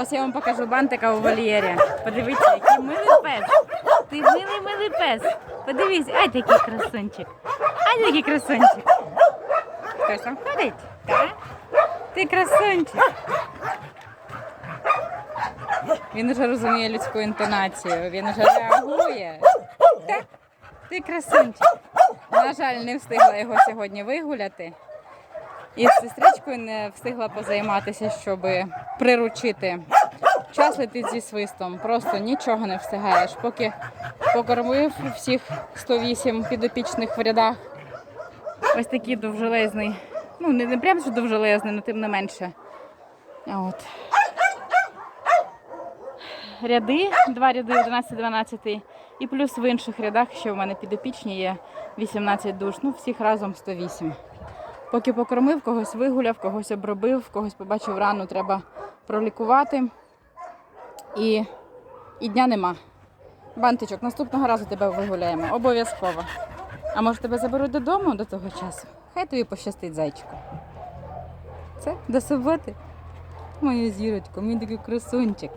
Ось я вам покажу бантика у вольєрі. Подивіться, який милий пес. Ти милий милий пес. Подивіться, ай такий красунчик. Ай такий красунчик. Хтось там ходить? Так? Ти красунчик. Він уже розуміє людську інтонацію, він уже реагує. Так? Ти красунчик. На жаль, не встигла його сьогодні вигуляти. І з сестричкою не встигла позайматися, щоб приручити. Час летить зі свистом, просто нічого не встигаєш. Поки покормив всіх 108 підопічних в рядах. Ось такий довжелезний. Ну, не, не прям що довжелезний, але тим не менше. От. Ряди, два ряди 11-12. І плюс в інших рядах, що в мене підопічні є 18 душ. Ну, всіх разом 108. Поки покормив, когось вигуляв, когось обробив, когось побачив рану, треба пролікувати. І, і дня нема. Бантичок, наступного разу тебе вигуляємо. Обов'язково. А може тебе заберуть додому до того часу? Хай тобі пощастить, зайчику. Це до суботи. Моя зірочка, мій такий красунчик.